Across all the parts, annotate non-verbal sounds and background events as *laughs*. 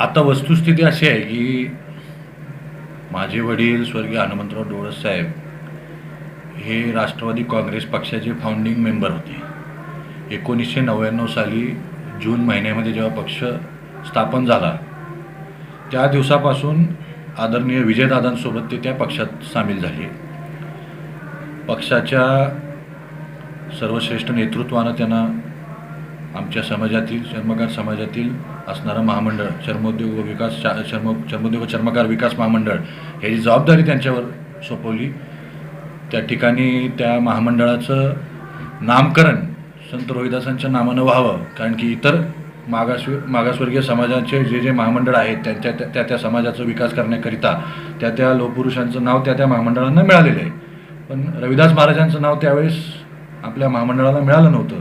आता वस्तुस्थिती अशी आहे की माझे वडील स्वर्गीय हनुमंतराव डोळस साहेब हे राष्ट्रवादी काँग्रेस पक्षाचे फाउंडिंग मेंबर होते. एकोणीसशे नव्याण्णव साली जून महिन्यामध्ये जेव्हा पक्ष स्थापन झाला त्या दिवसापासून आदरणीय विजयदादांसोबत ते त्या पक्षात सामील झाले. पक्षाच्या सर्वश्रेष्ठ नेतृत्वानं त्यांना आमच्या समाजातील चर्मकार समाजातील असणारं महामंडळ चर्मोद्योग व विकास शा चर्म चर्मोद्योग व चर्मकार विकास महामंडळ ह्याची जबाबदारी त्यांच्यावर सोपवली त्या ठिकाणी त्या महामंडळाचं नामकरण संत रोहिदासांच्या नामानं व्हावं कारण की इतर मागास मागासवर्गीय समाजाचे जे जे महामंडळ आहेत त्यांच्या त्या- त्या त्या समाजाचा विकास करण्याकरिता त्या त्या लोकपुरुषांचं नाव त्या त्या महामंडळांना मिळालेलं आहे. पण रविदास महाराजांचं नाव त्यावेळेस आपल्या महामंडळाला मिळालं नव्हतं.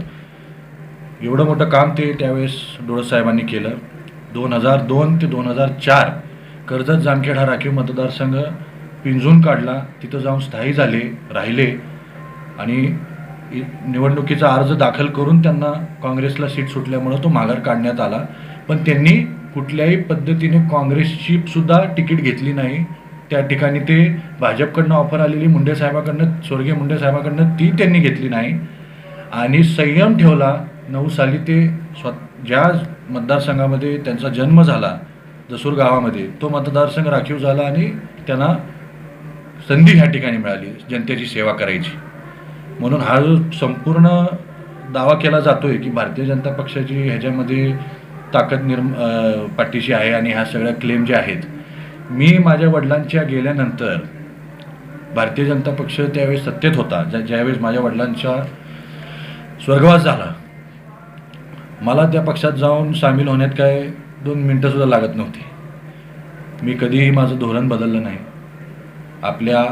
एवढं मोठं काम ते त्यावेळेस डोळसाहेबांनी केलं. दोन हजार दोन ते दोन हजार चार कर्जत जामखेड हा राखीव मतदारसंघ पिंजून काढला. तिथं जाऊन स्थायी झाले राहिले. आणि निवडणुकीचा अर्ज दाखल करून त्यांना काँग्रेसला सीट सुटल्यामुळं तो माघार काढण्यात आला. पण त्यांनी कुठल्याही पद्धतीने काँग्रेसची सुद्धा तिकीट घेतली नाही. त्या ठिकाणी ते भाजपकडनं ऑफर आलेली मुंडे साहेबाकडनं स्वर्गीय मुंडे साहेबाकडनं ती त्यांनी घेतली नाही. आणि संयम ठेवला नऊ साली ते स्व ज्या मतदारसंघामध्ये त्यांचा जन्म झाला जसूर गावामध्ये तो मतदारसंघ राखीव झाला आणि त्यांना संधी ह्या ठिकाणी मिळाली जनतेची सेवा करायची. म्हणून हा जो संपूर्ण दावा केला जातो आहे की भारतीय जनता पक्षाची ह्याच्यामध्ये ताकद निर्म पाठीशी आहे आणि ह्या सगळ्या क्लेम जे आहेत मी माझ्या वडिलांच्या गेल्यानंतर भारतीय जनता पक्ष त्यावेळेस सत्तेत होता. ज्या ज्यावेळेस माझ्या वडिलांचा स्वर्गवास झाला मला त्या पक्षात जाऊन सामील होण्यात काय दोन मिनटंसुद्धा लागत नव्हती. मी कधीही माझं धोरण बदललं नाही. आपल्या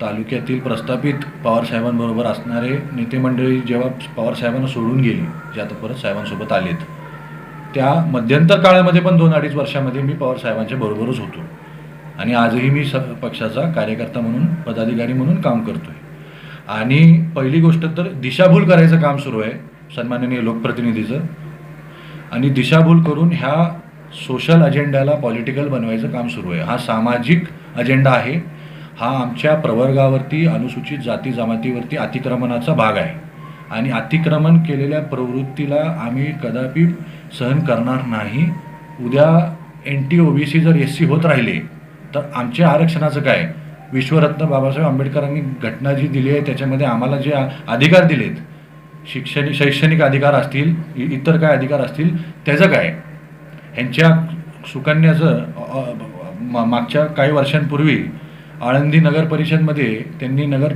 तालुक्यातील प्रस्थापित पवारसाहेबांबरोबर असणारे नेते मंडळी जेव्हा पवारसाहेबांना सोडून गेली जे आता परत साहेबांसोबत आलेत त्या मध्यंतर काळामध्ये पण दोन अडीच वर्षामध्ये मी पवारसाहेबांच्या बरोबरच होतो. आणि आजही मी स पक्षाचा कार्यकर्ता म्हणून पदाधिकारी म्हणून काम करतोय. आणि पहिली गोष्ट तर दिशाभूल करायचं काम सुरू आहे सन्माननीय लोकप्रतिनिधीचं. आणि दिशाभूल करून ह्या सोशल अजेंड्याला पॉलिटिकल बनवायचं काम सुरू आहे. हा सामाजिक अजेंडा आहे. हा आमच्या प्रवर्गावरती अनुसूचित जाती जमातीवरती अतिक्रमणाचा भाग आहे. आणि अतिक्रमण केलेल्या प्रवृत्तीला आम्ही कदापि सहन करणार नाही. उद्या N T O B C जर एस सी होत राहिले तर आमच्या आरक्षणाचं काय? विश्वरत्न बाबासाहेब आंबेडकरांनी घटना जी दिली आहे त्याच्यामध्ये आम्हाला जे आ- अधिकार दिलेत शिक्षणिक शैक्षणिक अधिकार असतील इतर काय अधिकार असतील त्याचं काय? ह्यांच्या सुकन्याचं मा- मागच्या काही वर्षांपूर्वी आळंदी नगर परिषदमध्ये त्यांनी नगर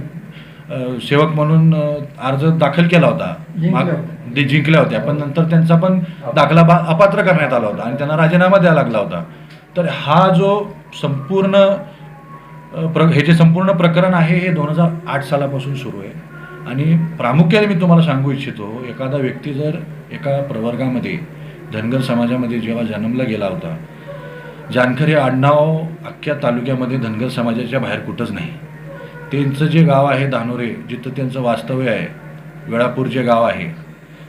सेवक म्हणून अर्ज दाखल केला होता. माग-. ते जिंकल्या होत्या. पण नंतर त्यांचा पण दाखला बा अपात्र करण्यात आला होता आणि त्यांना राजीनामा द्यावा लागला होता. तर हा जो संपूर्ण प्र हे जे संपूर्ण प्रकरण आहे हे दोन हजार आठ सालापासून सुरू आहे. आणि प्रामुख्याने मी तुम्हाला सांगू इच्छितो एखादा व्यक्ती जर एका प्रवर्गामध्ये धनगर समाजामध्ये जेव्हा जन्मला गेला होता जानकर हे आडनाव अख्ख्या तालुक्यामध्ये धनगर समाजाच्या बाहेर कुठंच नाही. त्यांचं जे गाव आहे धानोरे जिथं त्यांचं वास्तव्य आहे वेळापूर जे गाव आहे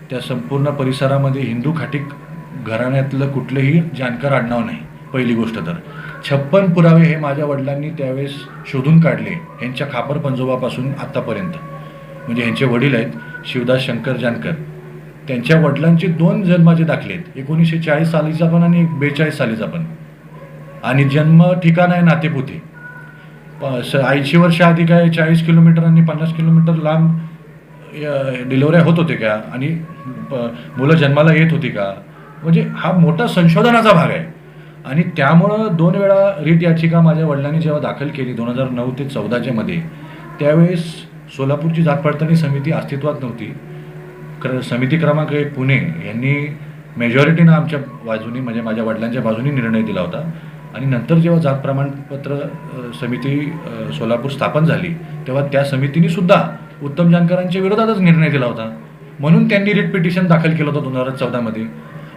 त्या संपूर्ण परिसरामध्ये हिंदू खाटीक घराण्यातलं कुठलंही जानकर आडनाव नाही पहिली गोष्ट तर. छप्पन पुरावे हे माझ्या वडिलांनी त्यावेळेस शोधून काढले यांच्या खापर पंजोबापासून आत्तापर्यंत म्हणजे ह्यांचे वडील आहेत शिवदास शंकर जानकर. त्यांच्या वडिलांचे दोन जन्माचे दाखले आहेत एकोणीसशे चाळीस सालीचा पण आणि बेचाळीस सालीचा पण. आणि जन्म ठिकाण आहे नातेपुते. ऐंशी वर्ष आधी काय चाळीस किलोमीटर आणि पन्नास किलोमीटर लांब डिलिव्हऱ्या होत होते का? आणि मुलं जन्माला येत होती का? म्हणजे हा मोठा संशोधनाचा भाग आहे. आणि त्यामुळं दोन वेळा रीट याचिका माझ्या वडिलांनी जेव्हा दाखल केली दोन हजार नऊ ते चौदाच्यामध्ये त्यावेळेस सोलापूरची जात पडताळणी समिती अस्तित्वात नव्हती. क्र समिती क्रमांक एक पुणे यांनी मेजॉरिटीनं आमच्या बाजूनी म्हणजे माझ्या वडिलांच्या बाजूनी निर्णय दिला होता. आणि नंतर जेव्हा जात प्रमाणपत्र समिती सोलापूर स्थापन झाली तेव्हा त्या समितीने सुद्धा उत्तम जानकरांच्या विरोधातच निर्णय दिला होता. म्हणून त्यांनी रिट पिटिशन दाखल केलं होतं दोन हजार चौदामध्ये.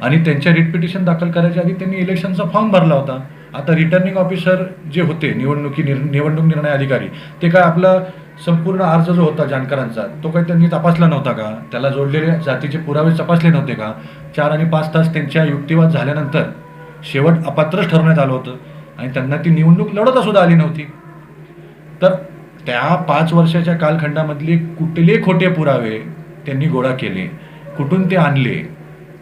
आणि त्यांच्या रिट पिटिशन दाखल करायच्या आधी त्यांनी इलेक्शनचा फॉर्म भरला होता. आता रिटर्निंग ऑफिसर जे होते निवडणुकी निर निवडणूक निर्णय अधिकारी ते काय आपला संपूर्ण अर्ज जो होता जानकरांचा तो काही त्यांनी तपासला नव्हता का? त्याला जोडलेले जातीचे पुरावे तपासले नव्हते का? चार आणि पाच तास त्यांच्या युक्तिवाद झाल्यानंतर शेवट अपात्रच ठरवण्यात आलं होतं आणि त्यांना ती निवडणूक लढवता सुद्धा आली नव्हती. तर त्या पाच वर्षाच्या कालखंडामधले कुठले खोटे पुरावे त्यांनी गोळा केले कुठून ते आणले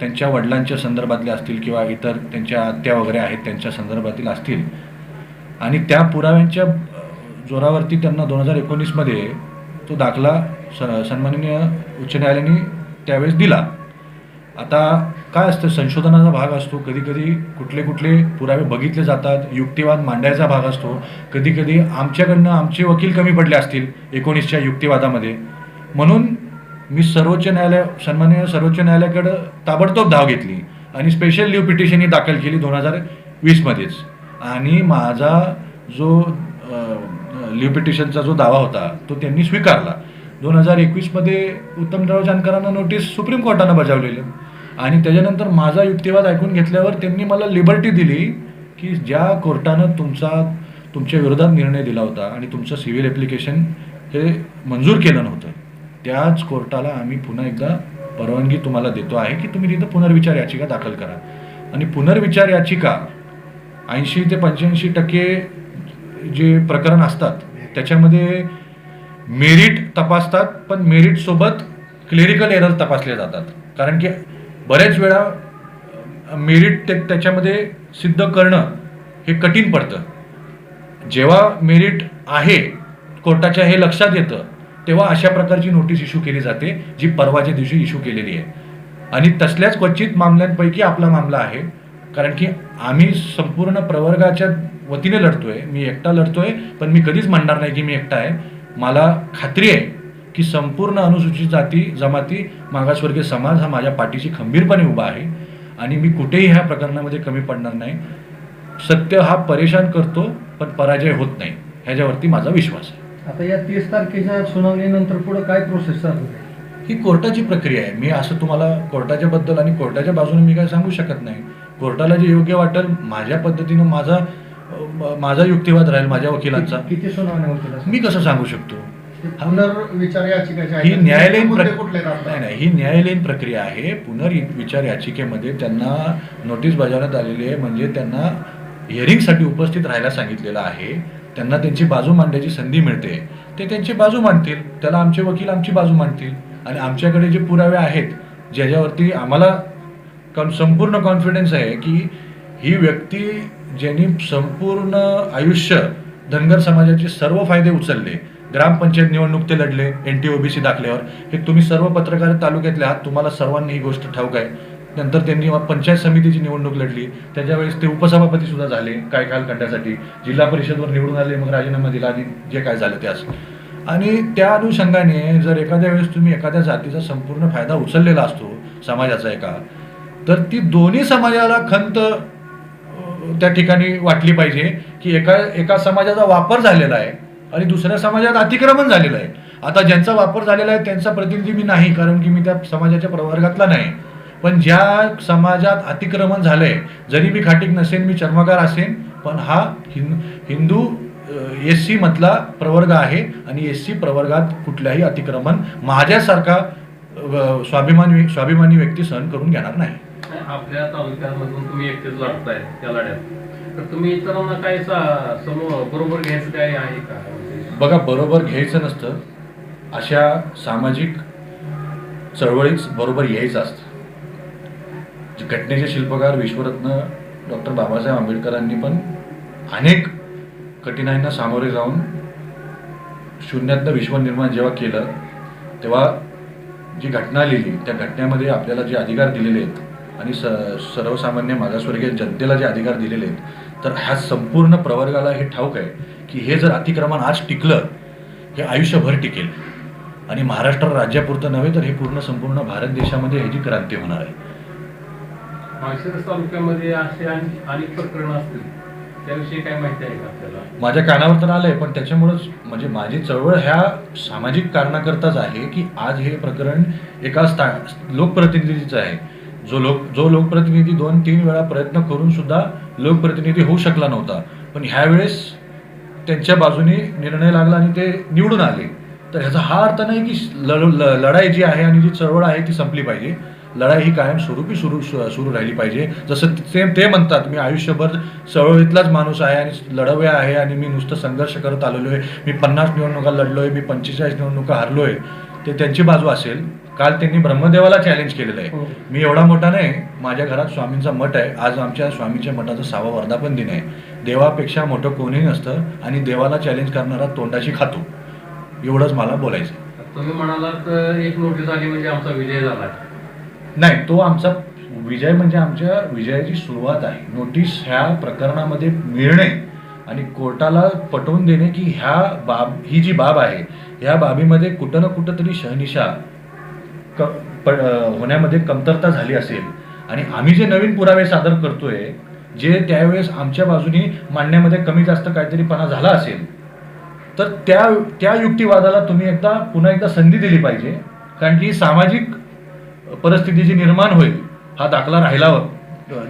त्यांच्या वडिलांच्या संदर्भातले असतील किंवा इतर त्यांच्या आत्या वगैरे आहेत त्यांच्या संदर्भातील असतील. आणि त्या पुराव्यांच्या जोरावरती त्यांना दोन हजार एकोणीसमध्ये तो दाखला स सन्माननीय उच्च न्यायालयाने त्यावेळेस दिला. आता काय असतं संशोधनाचा भाग असतो कधी कधी कुठले कुठले पुरावे बघितले जातात युक्तिवाद मांडायचा भाग असतो कधी कधी आमच्याकडनं आमचे वकील कमी पडले असतील एकोणीसच्या युक्तिवादामध्ये. म्हणून मी सर्वोच्च न्यायालय सन्माननीय सर्वोच्च न्यायालयाकडं ताबडतोब धाव घेतली आणि स्पेशल लिव्ह पिटिशन ही दाखल केली दोन हजार वीसमध्येच. आणि माझा जो लिव्ह पिटिशनचा जो दावा होता तो त्यांनी स्वीकारला. दोन हजार एकवीसमध्ये उत्तमराव जानकरांना नोटीस सुप्रीम कोर्टानं बजावलेली. आणि त्याच्यानंतर माझा युक्तिवाद ऐकून घेतल्यावर त्यांनी मला लिबर्टी दिली की ज्या कोर्टानं तुमचा तुमच्या विरोधात निर्णय दिला होता आणि तुमचं सिव्हिल ॲप्लिकेशन हे मंजूर केलं नव्हतं. त्याच कोर्टाला आम्ही पुन्हा एकदा परवानगी तुम्हाला देतो आहे की तुम्ही तिथं पुनर्विचार याचिका दाखल करा. आणि पुनर्विचार याचिका ऐंशी ते पंच्याऐंशी टक्के जे प्रकरण असतात त्याच्यामध्ये मेरिट तपासतात पण मेरिटसोबत क्लेरिकल एरर तपासले जातात. कारण की बऱ्याच वेळा मेरिट ते त्याच्यामध्ये सिद्ध करणं हे कठीण पडतं. जेव्हा मेरिट आहे कोर्टाच्या हे लक्षात येतं तेव्हा अशा प्रकारची नोटीस इश्यू केली जाते जी परवाच्या दिवशी इश्यू केलेली आहे. आणि तसल्याच क्वचित मामल्यांपैकी आपला मामला आहे कारण की आम्ही संपूर्ण प्रवर्गाच्या वतीने लढतोय मी एकटा लढतोय पण मी कधीच म्हणणार नाही की मी एकटा आहे. मला खात्री आहे की संपूर्ण अनुसूचित जाती जमाती मागासवर्गीय समाज हा माझ्या पाठीशी खंबीरपणे उभा आहे आणि मी कुठेही ह्या प्रकरणामध्ये कमी पडणार नाही. सत्य हा परेशान करतो पण पराजय होत नाही ह्याच्यावरती माझा विश्वास आहे. आता या तीस तारखेच्या सुनावणीनंतर पुढे काय प्रोसेस चालू आहे? ही कोर्टाची प्रक्रिया आहे. मी असं तुम्हाला कोर्टाच्या बद्दल आणि कोर्टाच्या बाजूने मी काय सांगू शकत नाही. कोर्टाला जे योग्य वाटेल माझ्या पद्धतीनं माझा माझा युक्तिवाद राहील माझ्या वकिलांचा. किती- सुनावण्या होतील? मी कसं सांगू शकतो? पुनर्विचार याचिका ही न्यायालयीन? नाही नाही ही न्यायालयीन प्रक्रिया आहे. पुनर्विचार याचिकेमध्ये त्यांना नोटीस बजावण्यात आलेली आहे. म्हणजे त्यांना हिअरिंगसाठी उपस्थित राहायला सांगितलेलं आहे. त्यांना त्यांची बाजू मांडण्याची संधी मिळते. ते त्यांची बाजू मांडतील त्याला आमचे वकील आमची बाजू मांडतील. आणि आमच्याकडे जे पुरावे आहेत ज्याच्यावरती आम्हाला कॉन संपूर्ण कॉन्फिडन्स आहे की ही व्यक्ती ज्यांनी संपूर्ण आयुष्य धनगर समाजाचे सर्व फायदे उचलले ग्रामपंचायत निवडणूक ते लढले एन टी ओबीसी दाखल्यावर हे तुम्ही सर्व पत्रकार तालुक्यातले आहात तुम्हाला सर्वांनी ही गोष्ट ठाऊक आहे. नंतर त्यांनी पंचायत समितीची निवडणूक लढली. त्याच्यावेळेस ते उपसभापती सुद्धा झाले काय कालखंडासाठी जिल्हा परिषदवर निवडून आले मग राजीनामा दिला आणि जे काय झालं त्यास आणि त्या अनुषंगाने जर एखाद्या वेळेस तुम्ही एखाद्या जातीचा संपूर्ण फायदा उचललेला असतो समाजाचा एका तर ती दोन्ही समाजाला खंत त्या ठिकाणी वाटली पाहिजे की एका एका समाजाचा वापर झालेला आहे आणि दुसऱ्या समाजात अतिक्रमण झालेलं आहे. आता ज्यांचा वापर झालेला आहे त्यांचा प्रतिनिधी मी नाही कारण की मी त्या समाजाच्या प्रवर्गातला नाही. पण ज्या समाजात अतिक्रमण झालंय जरी मी खाटीक नसेन मी चर्मकार असेन पण हा हिं हिंदू एस सी मधला प्रवर्ग आहे आणि एस सी प्रवर्गात कुठल्याही अतिक्रमण माझ्यासारखा स्वाभिमानी स्वाभिमानी व्यक्ती सहन करून घेणार नाही. आपल्या तालुक्यामधून तुम्ही एकटेच लढताय त्या लढ्यात. तर तुम्ही इतरांना काय सा- समूह बरोबर घ्यायचं काय आहे का? बघा बरोबर घ्यायचं नसतं अशा सामाजिक चळवळीत बरोबर यायचं असतं. घटनेचे शिल्पकार विश्वरत्न डॉक्टर बाबासाहेब आंबेडकरांनी पण अनेक कठीणाईंना सामोरे जाऊन शून्यातनं विश्व निर्माण जेव्हा केलं तेव्हा जी घटना लिहिली त्या घटनेमध्ये आपल्याला जे अधिकार दिलेले आहेत आणि स सर्वसामान्य मागासवर्गीय जनतेला जे अधिकार दिलेले आहेत तर ह्या संपूर्ण प्रवर्गाला हे ठाऊक आहे की हे जर अतिक्रमण आज टिकलं हे आयुष्यभर टिकेल. आणि महाराष्ट्र राज्यापुरतं नव्हे तर हे पूर्ण संपूर्ण भारत देशामध्ये ह्याची क्रांती होणार आहे. माळशिरस तालुक्यामध्ये असे आणि- अनेक प्रकरण असतील त्याविषयी काय माहिती आहे का आपल्याला? माझ्या कानावर तर आलंय पण त्याच्यामुळंच म्हणजे माझी चळवळ ह्या सामाजिक कारणाकरताच आहे की आज हे प्रकरण एका स्था लोकप्रतिनिधीचं आहे. जो लोक जो लोकप्रतिनिधी दोन तीन वेळा प्रयत्न करून सुद्धा लोकप्रतिनिधी होऊ शकला नव्हता. पण ह्यावेळेस त्यांच्या बाजूने निर्णय लागला आणि ते निवडून आले. तर ह्याचा हा अर्थ नाही की लढ लढाई जी आहे आणि जी चळवळ आहे ती संपली पाहिजे. लढाई ही कायम स्वरूपी सुरू सुरू राहिली पाहिजे. जसं ते ते म्हणतात मी आयुष्यभर चळवळीतलाच माणूस आहे आणि लढव्या आहे आणि मी नुसतं संघर्ष करत आलेलो आहे. मी पन्नास निवडणुका लढलो आहे मी पंचेचाळीस निवडणुका हरलो आहे ते त्यांची बाजू असेल. काल त्यांनी ब्रह्मदेवाला चॅलेंज केलेलं हो. आहे मी एवढा मोठा नाही माझ्या घरात स्वामींचा मठ आहे. आज आमच्या स्वामीच्या मठाचा सहावा वर्धापन दिन आहे. देवापेक्षा मोठं कोणीही नसतं आणि देवाला चॅलेंज करणारा तोंडाशी खातो. एवढंच मला बोलायचं. तुम्ही म्हणालात एक नोटीस आली म्हणजे आमचा विजय झाला नाही तो आमचा विजय म्हणजे आमच्या विजयाची सुरुवात आहे. नोटीस ह्या प्रकरणामध्ये मिळणे आणि कोर्टाला पटवून देणे की ह्या बाब ही जी बाब आहे ह्या बाबीमध्ये कुठं ना कुठं तरी शहनिशा क प होण्यामध्ये कमतरता झाली असेल. आणि आम्ही जे नवीन पुरावे सादर करतोय जे त्यावेळेस आमच्या बाजूनी मांडण्यामध्ये कमी जास्त काहीतरीपणा झाला असेल तर त्या त्या युक्तिवादाला तुम्ही एकदा पुन्हा एकदा संधी दिली पाहिजे. कारण की सामाजिक परिस्थिती जी निर्माण होईल हा दाखला राहिला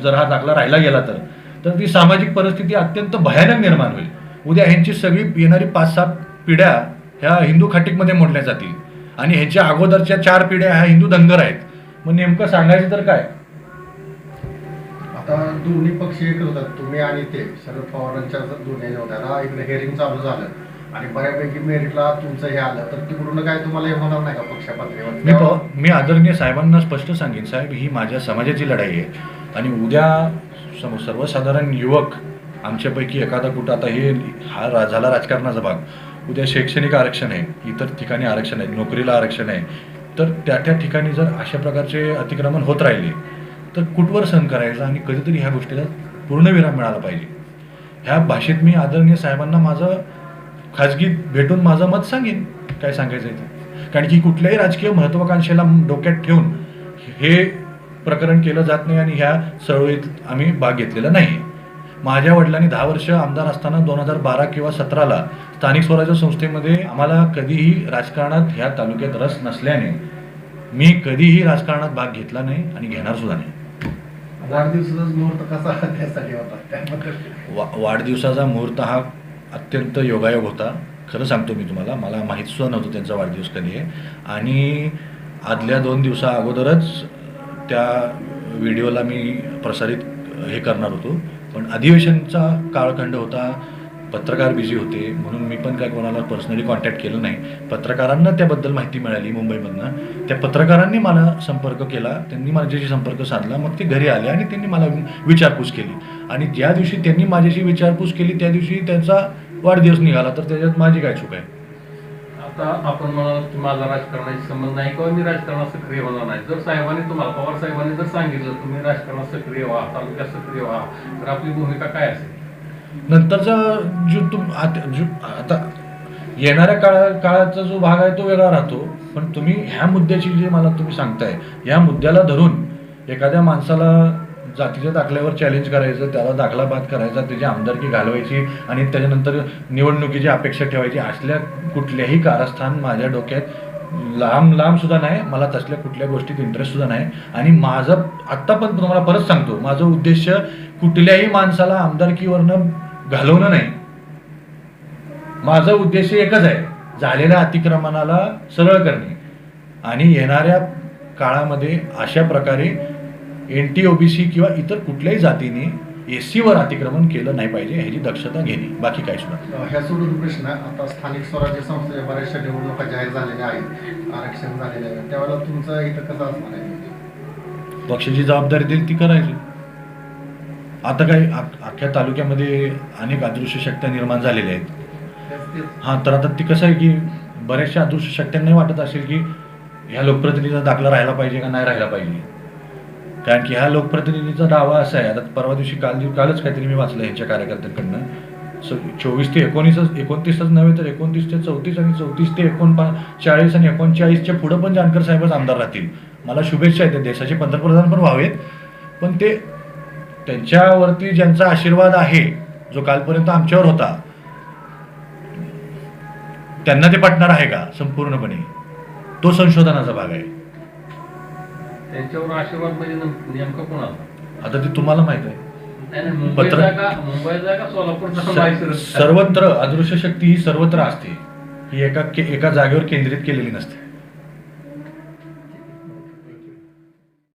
जर हा दाखला राहिला गेला तर. तर ती सामाजिक परिस्थिती अत्यंत भयानक निर्माण होईल. उद्या ह्यांची सगळी येणारी पाच सात पिढ्या ह्या हिंदू खाटीकमध्ये मोडल्या जातील. आणि ह्याच्या अगोदरच्या चार पिढ्या ह्या हिंदू धनगर आहेत. मग नेमकं सांगायचं तर काय? आता दोन्ही पक्ष एक होतात तुम्ही आणि ते. शरद पवारांच्या दोन्ही होत्या. इकडे हेअरिंग चालू झालं. आणि बऱ्यापैकी मेरिटला तुमचं हे आलं तर तिकडून काय तुम्हाला हे होणार नाही का मी पक्षपातळीवर प- मी आदरणीय साहेबांना स्पष्ट सांगेन साहेब ही माझ्या समाजाची लढाई आहे. आणि उद्या सम- सर्वसाधारण युवक आमच्यापैकी एखादा कुठं आता हे हा रा- झाला राजकारणाचा भाग. उद्या शैक्षणिक आरक्षण आहे इतर ठिकाणी आरक्षण आहे नोकरीला आरक्षण आहे. तर त्या त्या ठिकाणी जर अशा प्रकारचे अतिक्रमण होत राहिले तर कुठवर सहन करायचं आणि कधीतरी ह्या गोष्टीला पूर्णविराम मिळाला पाहिजे. ह्या भाषेत मी आदरणीय साहेबांना माझं खाजगी भेटून माझं मत सांगेन काय सांगायचं आहे ते. कारण की कुठल्याही राजकीय महत्वाकांक्षेला डोक्यात ठेवून हे प्रकरण केलं जात नाही आणि ह्या चळवळीत आम्ही भाग घेतलेला नाही माझ्या वडिलांनी दहा वर्ष आमदार असताना दोन हजार बारा किंवा सतराला स्थानिक स्वराज्य संस्थेमध्ये आम्हाला कधीही राजकारणात ह्या तालुक्यात रस नसल्याने मी कधीही राजकारणात भाग घेतला नाही आणि घेणार सुद्धा नाही. वाढदिवसाचाच मुहूर्त कसा *laughs* त्यासाठी वाढदिवसाचा मुहूर्त हा अत्यंत योगायोग होता. खरं सांगतो मी तुम्हाला मला माहीत सुद्धा नव्हतं त्यांचा वाढदिवस कधी आहे. आणि आदल्या दोन दिवसा अगोदरच त्या व्हिडिओला मी प्रसारित हे करणार होतो. पण अधिवेशनचा काळखंड होता पत्रकार बिझी होते म्हणून मी पण काय कोणाला पर्सनली कॉन्टॅक्ट केलं नाही. पत्रकारांना त्याबद्दल माहिती मिळाली मुंबईमधनं. त्या पत्रकारांनी मला संपर्क केला त्यांनी माझ्याशी संपर्क साधला मग ते घरी आले आणि त्यांनी मला विचारपूस केली. आणि ज्या दिवशी त्यांनी माझ्याशी विचारपूस केली त्या दिवशी त्यांचा वाढदिवस निघाला. तर त्याच्यात माझी काय चूक आहे? आता आपण म्हणाल की माझा राजकारणाशी संबंध नाही किंवा मी राजकारणात सक्रिय होणार नाही. जर साहेबांनी तुम्हाला पवार साहेबांनी जर सांगितलं तुम्ही राजकारणात सक्रिय व्हा तालुक्यात सक्रिय व्हा तर आपली भूमिका काय असेल? नंतरचा जो तुम आत- जो आता येणाऱ्या काळा काळाचा जो भाग आहे तो वेगळा राहतो. पण तुम्ही ह्या मुद्द्याची जे मला तुम्ही सांगताय ह्या मुद्द्याला धरून एखाद्या माणसाला जातीच्या दाखल्यावर चॅलेंज करायचं त्याला दाखला बाद करायचा त्याची आमदारकी घालवायची आणि त्याच्यानंतर निवडणुकीची अपेक्षा ठेवायची. असल्या कुठल्याही कारस्थान माझ्या डोक्यात लांब लांब सुद्धा नाही मला तसल्या कुठल्या गोष्टीत इंटरेस्ट सुद्धा नाही. आणि माझं आत्ता पण तुम्हाला परत सांगतो माझं उद्देश कुठल्याही माणसाला आमदारकीवरनं घालवणं नाही. माझा उद्देश एकच आहे झालेल्या अतिक्रमणाला सरळ करणे. आणि येणाऱ्या काळामध्ये अशा प्रकारे N T O B C किंवा इतर कुठल्याही जातीने एस सीवर अतिक्रमण केलं नाही पाहिजे ह्याची दक्षता घेणे. बाकी काय सुद्धा. ह्या सोडून प्रश्न आता स्थानिक स्वराज्य संस्थेच्या बऱ्याचशा निवडणुका जाहीर झालेल्या आहेत आरक्षण झालेलं आहे. त्यावेळेला तुमचं इथं कसं असणार आहे? पक्षाची जबाबदारी देईल ती करायची. आता काय अख- अख्ख्या तालुक्यामध्ये अनेक अदृश्य शक्त्या निर्माण झालेल्या आहेत. हां तर आता ती कसं आहे की बऱ्याचशा अदृश्य शक्त्यांनाही वाटत असेल की ह्या लोकप्रतिनिधीचा दाखला राहायला पाहिजे का नाही राहायला पाहिजे? कारण की ह्या लोकप्रतिनिधीचा दावा असा आहे. आता परवा दिवशी काल कालच काहीतरी मी वाचलं यांच्या कार्यकर्त्यांकडनं. स चोवीस ते एकोणीसच एकोणतीसच नव्हे तर एकोणतीस ते चौतीस आणि चौतीस ते एकोणपा चाळीस आणि एकोणचाळीसच्या पुढं पण जानकर साहेबच आमदार राहतील. मला शुभेच्छा आहेत देशाचे. पंतप्रधान पण व्हावेत. पण ते त्यांच्यावरती ज्यांचा आशीर्वाद आहे जो कालपर्यंत आमच्यावर होता त्यांना ते पटणार आहे का? संपूर्णपणे. तो संशोधनाचा भाग आहे. त्यांच्यावर आशीर्वाद म्हणजे नेम- नेमकं कोणाचा आता ते तुम्हाला माहीत आहे. नाही, नाही, मुंबईचा पत्र- सोलापूरचा माहिती सर्वत्र अदृश्य शक्ती ही सर्वत्र असते. ही एका के- एका जागेवर केंद्रित केलेली नसते.